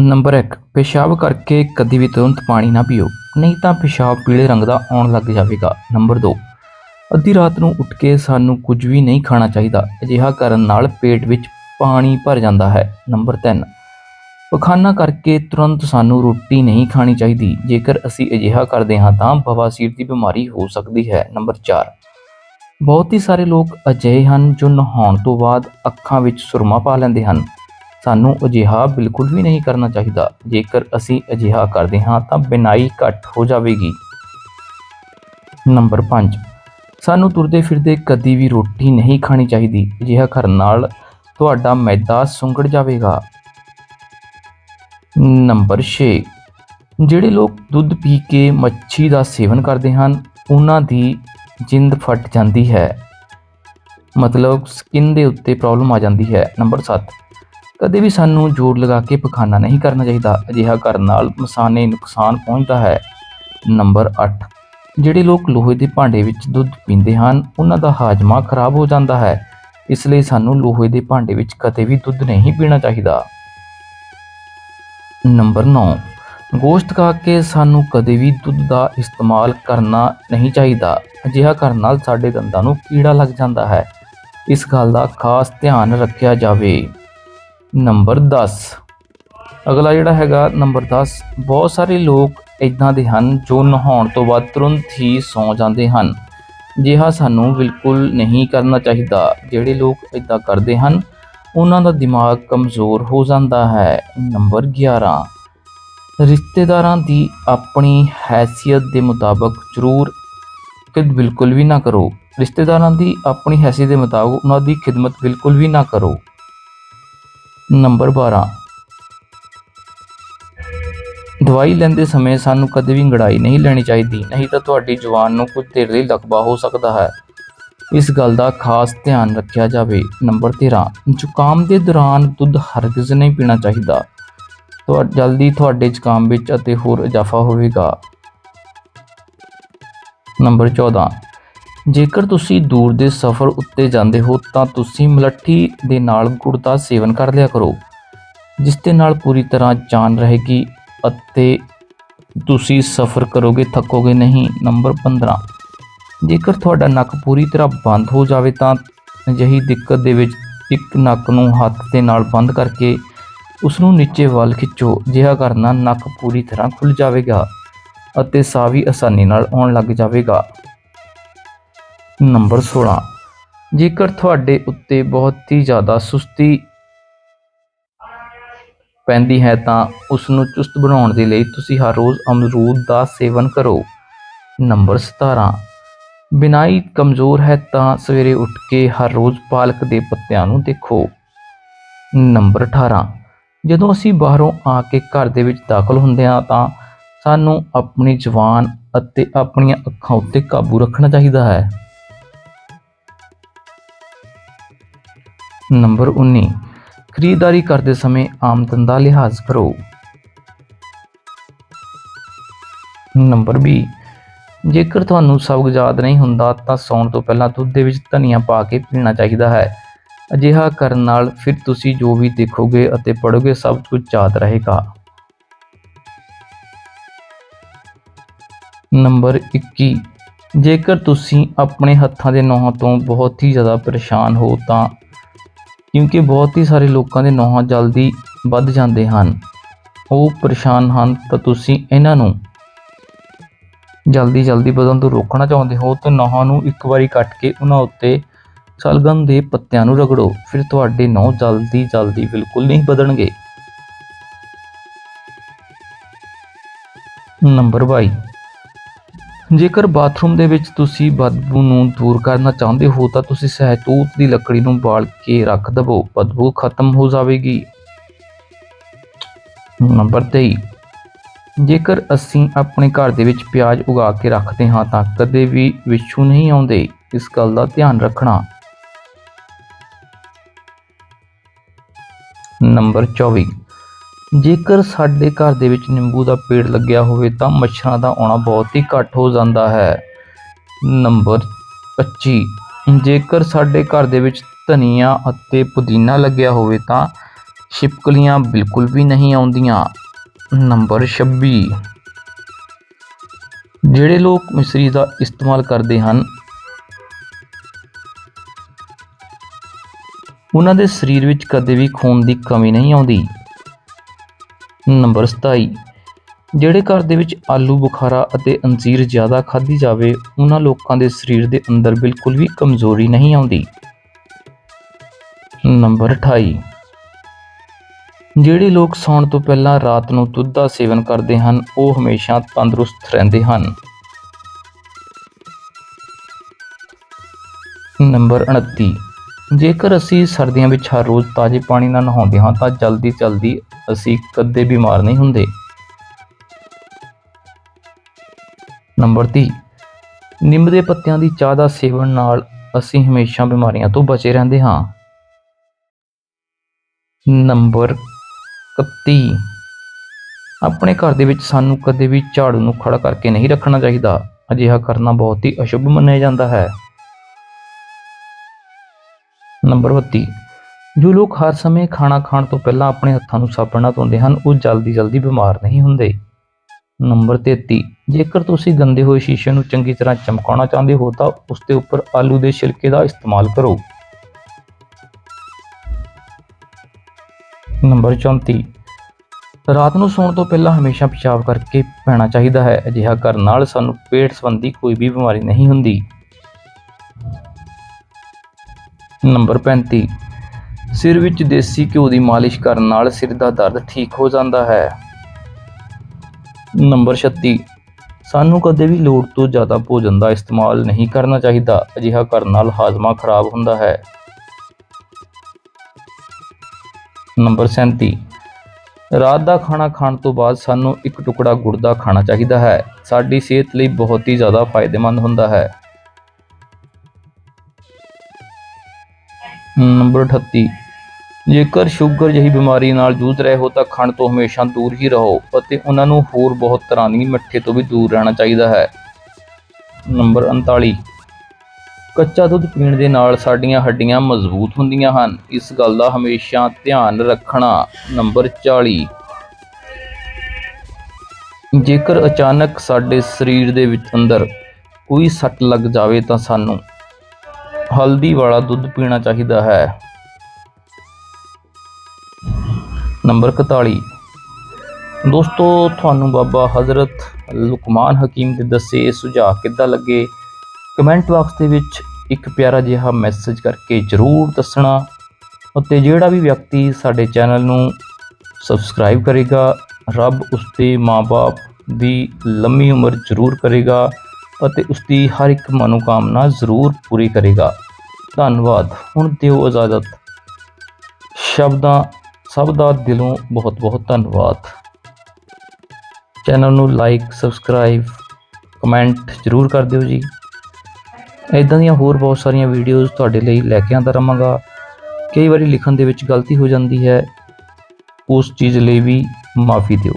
Number 1 ਪਿਸ਼ਾਬ ਕਰਕੇ ਕਦੀ ਵੀ ਤੁਰੰਤ ਪਾਣੀ ਨਾ ਪੀਓ। ਨਹੀਂ ਤਾਂ ਪਿਸ਼ਾਬ ਪੀਲੇ ਰੰਗ ਦਾ ਆਉਣ ਲੱਗ ਜਾਵੇਗਾ। ਨੰਬਰ 2 ਅੱਧੀ ਰਾਤ ਨੂੰ ਉੱਠ ਕੇ ਸਾਨੂੰ ਕੁਝ ਵੀ ਨਹੀਂ ਖਾਣਾ ਚਾਹੀਦਾ। ਅਜਿਹਾ ਕਰਨ ਨਾਲ ਪੇਟ ਵਿੱਚ ਪਾਣੀ ਭਰ ਜਾਂਦਾ ਹੈ। ਨੰਬਰ 3 ਪਖਾਨਾ ਕਰਕੇ ਤੁਰੰਤ ਸਾਨੂੰ ਰੋਟੀ ਨਹੀਂ ਖਾਣੀ ਚਾਹੀਦੀ। ਜੇਕਰ ਅਸੀਂ ਅਜਿਹਾ ਕਰਦੇ ਹਾਂ ਤਾਂ ਬਵਾਸੀਰ ਦੀ ਬਿਮਾਰੀ ਹੋ ਸਕਦੀ ਹੈ। ਨੰਬਰ 4 ਬਹੁਤ ਹੀ ਸਾਰੇ ਲੋਕ ਅਜਿਹੇ ਹਨ ਜੋ ਨਹਾਉਣ ਤੋਂ ਬਾਅਦ ਅੱਖਾਂ ਵਿੱਚ ਸੁਰਮਾ ਪਾ ਲੈਂਦੇ ਹਨ। ਸਾਨੂੰ ਅਜਿਹਾ ਬਿਲਕੁਲ ਵੀ ਨਹੀਂ ਕਰਨਾ ਚਾਹੀਦਾ। ਜੇਕਰ ਅਸੀਂ ਅਜਿਹਾ ਕਰਦੇ ਹਾਂ ਤਾਂ ਬਿਨਾਈ ਘੱਟ ਹੋ ਜਾਵੇਗੀ। ਨੰਬਰ 5 ਸਾਨੂੰ ਤੁਰਦੇ ਫਿਰਦੇ ਕਦੀ ਵੀ ਰੋਟੀ ਨਹੀਂ ਖਾਣੀ ਚਾਹੀਦੀ। ਅਜਿਹਾ ਕਰਨ ਨਾਲ ਤੁਹਾਡਾ ਮੈਦਾ ਸੁੰਗੜ ਜਾਵੇਗਾ। ਨੰਬਰ 6 ਜਿਹੜੇ ਲੋਕ ਦੁੱਧ ਪੀ ਕੇ ਮੱਛੀ ਦਾ ਸੇਵਨ ਕਰਦੇ ਹਨ, ਉਹਨਾਂ ਦੀ ਜਿੰਦ ਫਟ ਜਾਂਦੀ ਹੈ। ਮਤਲਬ ਸਕਿਨ ਦੇ ਉੱਤੇ ਪ੍ਰੋਬਲਮ ਆ ਜਾਂਦੀ ਹੈ। ਨੰਬਰ 7 ਕਦੇ ਵੀ ਸਾਨੂੰ ਜੋਰ ਲਗਾ ਕੇ ਪਖਾਨਾ ਨਹੀਂ ਕਰਨਾ ਚਾਹੀਦਾ। ਅਜਿਹਾ ਕਰਨ ਨਾਲ ਮਸਾਨੇ ਨੁਕਸਾਨ ਪਹੁੰਚਦਾ ਹੈ। ਨੰਬਰ 8 ਜਿਹੜੇ ਲੋਕ ਲੋਹੇ ਦੇ ਭਾਂਡੇ ਵਿੱਚ ਦੁੱਧ ਪੀਂਦੇ ਹਨ, ਉਹਨਾਂ ਦਾ ਹਾਜ਼ਮਾ ਖਰਾਬ ਹੋ ਜਾਂਦਾ ਹੈ। ਇਸ ਲਈ ਸਾਨੂੰ ਲੋਹੇ ਦੇ ਭਾਂਡੇ ਵਿੱਚ ਕਦੇ ਵੀ ਦੁੱਧ ਨਹੀਂ ਪੀਣਾ ਚਾਹੀਦਾ। ਨੰਬਰ 9 ਗੋਸ਼ਤ ਖਾ ਕੇ ਸਾਨੂੰ ਕਦੇ ਵੀ ਦੁੱਧ ਦਾ ਇਸਤੇਮਾਲ ਕਰਨਾ ਨਹੀਂ ਚਾਹੀਦਾ। ਅਜਿਹਾ ਕਰਨ ਨਾਲ ਸਾਡੇ ਦੰਦਾਂ ਨੂੰ ਕੀੜਾ ਲੱਗ ਜਾਂਦਾ ਹੈ। ਇਸ ਗੱਲ ਦਾ ਖਾਸ ਧਿਆਨ ਰੱਖਿਆ ਜਾਵੇ। ਨੰਬਰ 10 ਅਗਲਾ ਜਿਹੜਾ ਹੈਗਾ ਨੰਬਰ 10 ਬਹੁਤ ਸਾਰੇ ਲੋਕ ਇਦਾਂ ਦੇ ਹਨ ਜੋ ਨਹਾਉਣ ਤੋਂ ਬਾਅਦ ਤੁਰੰਤ ਹੀ ਸੌਂ ਜਾਂਦੇ ਹਨ। ਜਿਹਾ ਸਾਨੂੰ ਬਿਲਕੁਲ ਨਹੀਂ ਕਰਨਾ ਚਾਹੀਦਾ। ਜਿਹੜੇ ਲੋਕ ਇਦਾਂ ਕਰਦੇ ਹਨ, ਉਹਨਾਂ ਦਾ ਦਿਮਾਗ ਕਮਜ਼ੋਰ ਹੋ ਜਾਂਦਾ ਹੈ। ਨੰਬਰ 11 ਰਿਸ਼ਤੇਦਾਰਾਂ ਦੀ ਆਪਣੀ ਹੈਸੀਅਤ ਦੇ ਮੁਤਾਬਕ ਜ਼ਰੂਰ ਕਿ ਬਿਲਕੁਲ ਵੀ ਨਾ ਕਰੋ। ਰਿਸ਼ਤੇਦਾਰਾਂ ਦੀ ਆਪਣੀ ਹੈਸੀਅਤ ਦੇ ਮੁਤਾਬਕ ਉਹਨਾਂ ਦੀ ਖਿਦਮਤ ਬਿਲਕੁਲ ਵੀ ਨਾ ਕਰੋ। ਨੰਬਰ 12 ਦਵਾਈ ਲੈਂਦੇ ਸਮੇਂ ਸਾਨੂੰ ਕਦੇ ਵੀ ਗੜਾਈ ਨਹੀਂ ਲੈਣੀ ਚਾਹੀਦੀ, ਨਹੀਂ ਤਾਂ ਤੁਹਾਡੀ ਜਵਾਨ ਨੂੰ ਕੁਝ ਦੇਰ ਲਈ ਲਕਵਾ ਹੋ ਸਕਦਾ ਹੈ। ਇਸ ਗੱਲ ਦਾ ਖਾਸ ਧਿਆਨ ਰੱਖਿਆ ਜਾਵੇ। ਨੰਬਰ 13 ਜ਼ੁਕਾਮ ਦੇ ਦੌਰਾਨ ਦੁੱਧ ਹਰਗਿਜ਼ ਨਹੀਂ ਪੀਣਾ ਚਾਹੀਦਾ। ਤੁਹਾ, ਜਲਦੀ ਤੁਹਾਡੇ ਜ਼ੁਕਾਮ ਵਿੱਚ ਅਤੇ ਹੋਰ ਇਜ਼ਾਫਾ ਹੋਵੇਗਾ। ਨੰਬਰ 14 ਜੇਕਰ ਤੁਸੀਂ ਦੂਰ ਦੇ ਸਫ਼ਰ ਉੱਤੇ ਜਾਂਦੇ ਹੋ, ਤਾਂ ਤੁਸੀਂ ਮਲੱਠੀ ਦੇ ਨਾਲ ਗੁੜ ਦਾ ਸੇਵਨ ਕਰ ਲਿਆ ਕਰੋ, ਜਿਸ ਦੇ ਨਾਲ ਪੂਰੀ ਤਰ੍ਹਾਂ ਜਾਨ ਰਹੇਗੀ ਅਤੇ ਤੁਸੀਂ ਸਫ਼ਰ ਕਰੋਗੇ, ਥੱਕੋਗੇ ਨਹੀਂ। ਨੰਬਰ 15 ਜੇਕਰ ਤੁਹਾਡਾ ਨੱਕ ਪੂਰੀ ਤਰ੍ਹਾਂ ਬੰਦ ਹੋ ਜਾਵੇ, ਤਾਂ ਅਜਿਹੀ ਦਿੱਕਤ ਦੇ ਵਿੱਚ ਇੱਕ ਨੱਕ ਨੂੰ ਹੱਥ ਦੇ ਨਾਲ ਬੰਦ ਕਰਕੇ ਉਸ ਨੂੰ ਨੀਚੇ ਵੱਲ ਖਿੱਚੋ, ਜਿਹਾ ਕਰਨਾ ਨੱਕ ਪੂਰੀ ਤਰ੍ਹਾਂ ਖੁੱਲ ਜਾਵੇਗਾ ਅਤੇ ਸਾਹ ਵੀ ਆਸਾਨੀ ਨਾਲ ਆਉਣ ਲੱਗ ਜਾਵੇਗਾ। ਨੰਬਰ 16 ਜੇਕਰ ਤੁਹਾਡੇ ਉੱਤੇ ਬਹੁਤ ਹੀ ਜ਼ਿਆਦਾ ਸੁਸਤੀ ਪੈਂਦੀ ਹੈ ਤਾਂ ਉਸ ਨੂੰ ਚੁਸਤ ਬਣਾਉਣ ਦੇ ਲਈ ਤੁਸੀਂ ਹਰ ਰੋਜ਼ ਅਮਰੂਦ ਦਾ ਸੇਵਨ ਕਰੋ। ਨੰਬਰ 17 ਬਿਨਾਈ ਕਮਜ਼ੋਰ ਹੈ ਤਾਂ ਸਵੇਰੇ ਉੱਠ ਕੇ ਹਰ ਰੋਜ਼ ਪਾਲਕ ਦੇ ਪੱਤਿਆਂ ਨੂੰ ਦੇਖੋ। ਨੰਬਰ 18 ਜਦੋਂ ਅਸੀਂ ਬਾਹਰੋਂ ਆ ਕੇ ਘਰ ਦੇ ਵਿੱਚ ਦਾਖਲ ਹੁੰਦੇ ਹਾਂ ਤਾਂ ਸਾਨੂੰ ਆਪਣੀ ਜ਼ੁਬਾਨ ਅਤੇ ਆਪਣੀਆਂ ਅੱਖਾਂ ਉੱਤੇ ਕਾਬੂ ਰੱਖਣਾ ਚਾਹੀਦਾ ਹੈ। ਨੰਬਰ 19 ਖਰੀਦਦਾਰੀ ਕਰਦੇ ਸਮੇਂ ਆਮਦਨ ਦਾ ਲਿਹਾਜ਼ ਕਰੋ। ਨੰਬਰ 20 ਜੇਕਰ ਤੁਹਾਨੂੰ ਸਬਕ ਯਾਦ ਨਹੀਂ ਹੁੰਦਾ ਤਾਂ ਸੌਣ ਤੋਂ ਪਹਿਲਾਂ ਦੁੱਧ ਦੇ ਵਿੱਚ ਧਨੀਆ ਪਾ ਕੇ ਪੀਣਾ ਚਾਹੀਦਾ ਹੈ। ਅਜਿਹਾ ਕਰਨ ਨਾਲ ਫਿਰ ਤੁਸੀਂ ਜੋ ਵੀ ਦੇਖੋਗੇ ਅਤੇ ਪੜ੍ਹੋਗੇ ਸਭ ਕੁਝ ਯਾਦ ਰਹੇਗਾ। ਨੰਬਰ 21 ਜੇਕਰ ਤੁਸੀਂ ਆਪਣੇ ਹੱਥਾਂ ਦੇ ਨੋਹਾਂ ਤੋਂ ਬਹੁਤ ਹੀ ਜ਼ਿਆਦਾ ਪਰੇਸ਼ਾਨ ਹੋ ਤਾਂ ਕਿਉਂਕਿ ਬਹੁਤ ਹੀ ਸਾਰੇ ਲੋਕਾਂ ਦੇ ਨੋਹਾਂ ਜਲਦੀ ਵੱਧ ਜਾਂਦੇ ਹਨ। ਉਹ ਪਰੇਸ਼ਾਨ ਹਨ ਤਾਂ ਤੁਸੀਂ ਇਹਨਾਂ ਨੂੰ ਜਲਦੀ ਜਲਦੀ ਵਧਣ ਤੋਂ ਰੋਕਣਾ ਚਾਹੁੰਦੇ ਹੋ ਤਾਂ ਨੋਹਾਂ ਨੂੰ ਇੱਕ ਵਾਰੀ ਕੱਟ ਕੇ ਉਹਨਾਂ ਉੱਤੇ ਸਲਗਮ ਦੇ ਪੱਤਿਆਂ ਨੂੰ ਰਗੜੋ। ਫਿਰ ਤੁਹਾਡੇ ਨਹੁੰ ਜਲਦੀ ਜਲਦੀ ਬਿਲਕੁਲ ਨਹੀਂ ਵਧਣਗੇ ਨੰਬਰ 22 ਜੇਕਰ ਬਾਥਰੂਮ ਦੇ ਵਿੱਚ ਤੁਸੀਂ ਬਦਬੂ ਨੂੰ ਦੂਰ ਕਰਨਾ ਚਾਹੁੰਦੇ ਹੋ, ਤਾਂ ਤੁਸੀਂ ਸਹਿਤੂਤ ਦੀ ਲੱਕੜੀ ਨੂੰ ਬਾਲ ਕੇ ਰੱਖ ਦਵੋ। ਬਦਬੂ ਖਤਮ ਹੋ ਜਾਵੇਗੀ। ਨੰਬਰ 23 ਜੇਕਰ ਅਸੀਂ ਆਪਣੇ ਘਰ ਦੇ ਵਿੱਚ ਪਿਆਜ਼ ਉਗਾ ਕੇ ਰੱਖਦੇ ਹਾਂ, ਤਾਂ ਕਦੇ ਵੀ ਵਿਛੂ ਨਹੀਂ ਆਉਂਦੇ। ਇਸ ਗੱਲ ਦਾ ਧਿਆਨ ਰੱਖਣਾ। ਨੰਬਰ 24 ਜੇਕਰ ਸਾਡੇ ਘਰ ਦੇ ਵਿੱਚ ਨਿੰਬੂ ਦਾ ਪੇੜ ਲੱਗਿਆ ਹੋਵੇ ਤਾਂ ਮੱਛਰਾਂ ਦਾ ਆਉਣਾ ਬਹੁਤ ਹੀ ਘੱਟ ਹੋ ਜਾਂਦਾ ਹੈ। ਨੰਬਰ 25 ਜੇਕਰ ਸਾਡੇ ਘਰ ਦੇ ਵਿੱਚ ਧਨੀਆ ਅਤੇ ਪੁਦੀਨਾ ਲੱਗਿਆ ਹੋਵੇ ਤਾਂ ਛਿਪਕਲੀਆਂ ਬਿਲਕੁਲ ਵੀ ਨਹੀਂ ਆਉਂਦੀਆਂ। ਨੰਬਰ 26 ਜਿਹੜੇ ਲੋਕ ਮਿਸਰੀ ਦਾ ਇਸਤੇਮਾਲ ਕਰਦੇ ਹਨ, ਉਹਨਾਂ ਦੇ ਸਰੀਰ ਵਿੱਚ ਕਦੇ ਵੀ ਖੂਨ ਦੀ ਕਮੀ ਨਹੀਂ ਆਉਂਦੀ। ਨੰਬਰ 27 ਜਿਹੜੇ ਘਰ ਦੇ ਵਿੱਚ ਆਲੂ, ਬੁਖਾਰਾ ਅਤੇ ਅੰਜੀਰ ਜ਼ਿਆਦਾ ਖਾਧੀ ਜਾਵੇ, ਉਹਨਾਂ ਲੋਕਾਂ ਦੇ ਸਰੀਰ ਦੇ ਅੰਦਰ ਬਿਲਕੁਲ ਵੀ ਕਮਜ਼ੋਰੀ ਨਹੀਂ ਆਉਂਦੀ। ਨੰਬਰ 28 ਜਿਹੜੇ ਲੋਕ ਸੌਣ ਤੋਂ ਪਹਿਲਾਂ ਰਾਤ ਨੂੰ ਦੁੱਧ ਦਾ ਸੇਵਨ ਕਰਦੇ ਹਨ, ਉਹ ਹਮੇਸ਼ਾ ਤੰਦਰੁਸਤ ਰਹਿੰਦੇ ਹਨ। ਨੰਬਰ 29 ਜੇਕਰ ਅਸੀਂ ਸਰਦੀਆਂ ਵਿੱਚ ਹਰ ਰੋਜ਼ ਤਾਜ਼ੇ ਪਾਣੀ ਨਾਲ ਨਹਾਉਂਦੇ ਹਾਂ, ਤਾਂ ਜਲਦੀ ਜਲਦੀ ਅਸੀਂ ਕਦੇ ਬਿਮਾਰ ਨਹੀਂ ਹੁੰਦੇ। ਨੰਬਰ 30 ਨਿੰਮ ਦੇ ਪੱਤਿਆਂ ਦੀ ਚਾਹ ਦਾ ਸੇਵਨ ਨਾਲ ਅਸੀਂ ਹਮੇਸ਼ਾ ਬਿਮਾਰੀਆਂ ਤੋਂ ਬਚੇ ਰਹਿੰਦੇ ਹਾਂ। ਨੰਬਰ 31 ਆਪਣੇ ਘਰ ਦੇ ਵਿੱਚ ਸਾਨੂੰ ਕਦੇ ਵੀ ਝਾੜੂ ਨੂੰ ਖੜਾ ਕਰਕੇ ਨਹੀਂ ਰੱਖਣਾ ਚਾਹੀਦਾ। ਅਜਿਹਾ ਕਰਨਾ ਬਹੁਤ ਹੀ ਅਸ਼ੁਭ ਮੰਨਿਆ ਜਾਂਦਾ ਹੈ। ਨੰਬਰ 32 ਜੋ ਲੋਕ ਹਰ ਸਮੇਂ ਖਾਣਾ ਖਾਣ ਤੋਂ ਪਹਿਲਾਂ ਆਪਣੇ ਹੱਥਾਂ ਨੂੰ ਸਾਬਣ ਨਾਲ ਧੋਂਦੇ ਹਨ, ਉਹ ਜਲਦੀ ਜਲਦੀ ਬਿਮਾਰ ਨਹੀਂ ਹੁੰਦੇ। ਨੰਬਰ 33 ਜੇਕਰ ਤੁਸੀਂ ਗੰਦੇ ਹੋਏ ਸ਼ੀਸ਼ੇ ਨੂੰ ਚੰਗੀ ਤਰ੍ਹਾਂ ਚਮਕਾਉਣਾ ਚਾਹੁੰਦੇ ਹੋ, ਤਾਂ ਉਸ ਦੇ ਉੱਪਰ ਆਲੂ ਦੇ ਛਿਲਕੇ ਦਾ ਇਸਤੇਮਾਲ ਕਰੋ। ਨੰਬਰ 34 ਰਾਤ ਨੂੰ ਸੌਣ ਤੋਂ ਪਹਿਲਾਂ ਹਮੇਸ਼ਾ ਪਿਸ਼ਾਬ ਕਰਕੇ ਪੈਣਾ ਚਾਹੀਦਾ ਹੈ, ਅਜਿਹਾ ਕਰਨ ਨਾਲ ਸਾਨੂੰ ਪੇਟ ਸੰਬੰਧੀ ਕੋਈ ਵੀ ਬਿਮਾਰੀ ਨਹੀਂ ਹੁੰਦੀ। ਨੰਬਰ 35 ਸਿਰ ਵਿੱਚ ਦੇਸੀ ਘਿਓ ਦੀ ਮਾਲਿਸ਼ ਕਰਨ ਨਾਲ ਸਿਰ ਦਾ ਦਰਦ ਠੀਕ ਹੋ ਜਾਂਦਾ ਹੈ। ਨੰਬਰ 36 ਸਾਨੂੰ ਕਦੇ ਵੀ ਲੋੜ ਤੋਂ ਜ਼ਿਆਦਾ ਭੋਜਨ ਦਾ ਇਸਤੇਮਾਲ ਨਹੀਂ ਕਰਨਾ ਚਾਹੀਦਾ, ਅਜਿਹਾ ਕਰਨ ਨਾਲ ਹਾਜ਼ਮਾ ਖਰਾਬ ਹੁੰਦਾ ਹੈ। ਨੰਬਰ 37 ਰਾਤ ਦਾ ਖਾਣਾ ਖਾਣ ਤੋਂ ਬਾਅਦ ਸਾਨੂੰ ਇੱਕ ਟੁਕੜਾ ਗੁੜ ਦਾ ਖਾਣਾ ਚਾਹੀਦਾ ਹੈ। ਸਾਡੀ ਸਿਹਤ ਲਈ ਬਹੁਤ ਹੀ ਜ਼ਿਆਦਾ ਫਾਇਦੇਮੰਦ ਹੁੰਦਾ ਹੈ। ਨੰਬਰ 38 ਜੇਕਰ ਸ਼ੂਗਰ ਜਿਹੀ ਬਿਮਾਰੀ ਨਾਲ ਜੂਝ ਰਹੇ ਹੋ ਤਾਂ ਖੰਡ ਤੋਂ ਹਮੇਸ਼ਾ ਦੂਰ ਹੀ ਰਹੋ ਅਤੇ ਉਹਨਾਂ ਨੂੰ ਹੋਰ ਬਹੁਤ ਤਰ੍ਹਾਂ ਦੀ ਮਿੱਠੇ ਤੋਂ ਵੀ ਦੂਰ ਰਹਿਣਾ ਚਾਹੀਦਾ ਹੈ। ਨੰਬਰ 39 ਕੱਚਾ ਦੁੱਧ ਪੀਣ ਦੇ ਨਾਲ ਸਾਡੀਆਂ ਹੱਡੀਆਂ ਮਜ਼ਬੂਤ ਹੁੰਦੀਆਂ ਹਨ। ਇਸ ਗੱਲ ਦਾ ਹਮੇਸ਼ਾ ਧਿਆਨ ਰੱਖਣਾ ਨੰਬਰ 40 ਜੇਕਰ ਅਚਾਨਕ ਸਾਡੇ ਸਰੀਰ ਦੇ ਵਿੱਚ ਅੰਦਰ ਕੋਈ ਸੱਟ ਲੱਗ ਜਾਵੇ ਤਾਂ ਸਾਨੂੰ ਹਲਦੀ ਵਾਲਾ ਦੁੱਧ ਪੀਣਾ ਚਾਹੀਦਾ ਹੈ। ਨੰਬਰ 41 ਦੋਸਤੋ, ਤੁਹਾਨੂੰ ਬਾਬਾ ਹਜ਼ਰਤ ਲੁਕਮਾਨ ਹਕੀਮ ਦੇ ਦੱਸੇ ਸੁਝਾਅ ਕਿੱਦਾਂ ਲੱਗੇ? ਕਮੈਂਟ ਬਾਕਸ ਦੇ ਵਿੱਚ ਇੱਕ ਪਿਆਰਾ ਜਿਹਾ ਮੈਸੇਜ ਕਰਕੇ ਜਰੂਰ ਦੱਸਣਾ ਅਤੇ ਜਿਹੜਾ ਵੀ ਵਿਅਕਤੀ ਸਾਡੇ ਚੈਨਲ ਨੂੰ ਸਬਸਕ੍ਰਾਈਬ ਕਰੇਗਾ, ਰੱਬ ਉਸਦੇ ਮਾਪੇ ਦੀ ਲੰਮੀ ਉਮਰ ਜ਼ਰੂਰ ਕਰੇਗਾ ਅਤੇ ਉਸਦੀ ਹਰ ਇੱਕ ਮਨੋਕਾਮਨਾ ਜ਼ਰੂਰ ਪੂਰੀ ਕਰੇਗਾ। ਧੰਨਵਾਦ। ਹੁਣ ਦਿਓ ਇਜਾਜ਼ਤ। ਸ਼ਬਦਾਂ ਸਭ ਦਾ ਦਿਲੋਂ ਬਹੁਤ ਬਹੁਤ ਧੰਨਵਾਦ। ਚੈਨਲ ਨੂੰ ਲਾਈਕ, ਸਬਸਕ੍ਰਾਈਬ, ਕਮੈਂਟ ਜ਼ਰੂਰ ਕਰ ਦਿਓ ਜੀ। ਇਦਾਂ ਦੀਆਂ ਹੋਰ ਬਹੁਤ ਸਾਰੀਆਂ ਵੀਡੀਓਜ਼ ਤੁਹਾਡੇ ਲਈ ਲੈ ਕੇ ਆਉਂਦਾ ਰਹਾਂਗਾ। ਕਈ ਵਾਰੀ ਲਿਖਣ ਦੇ ਵਿੱਚ ਗਲਤੀ ਹੋ ਜਾਂਦੀ ਹੈ। ਉਸ ਚੀਜ਼ ਲਈ ਵੀ ਮਾਫੀ ਦਿਓ।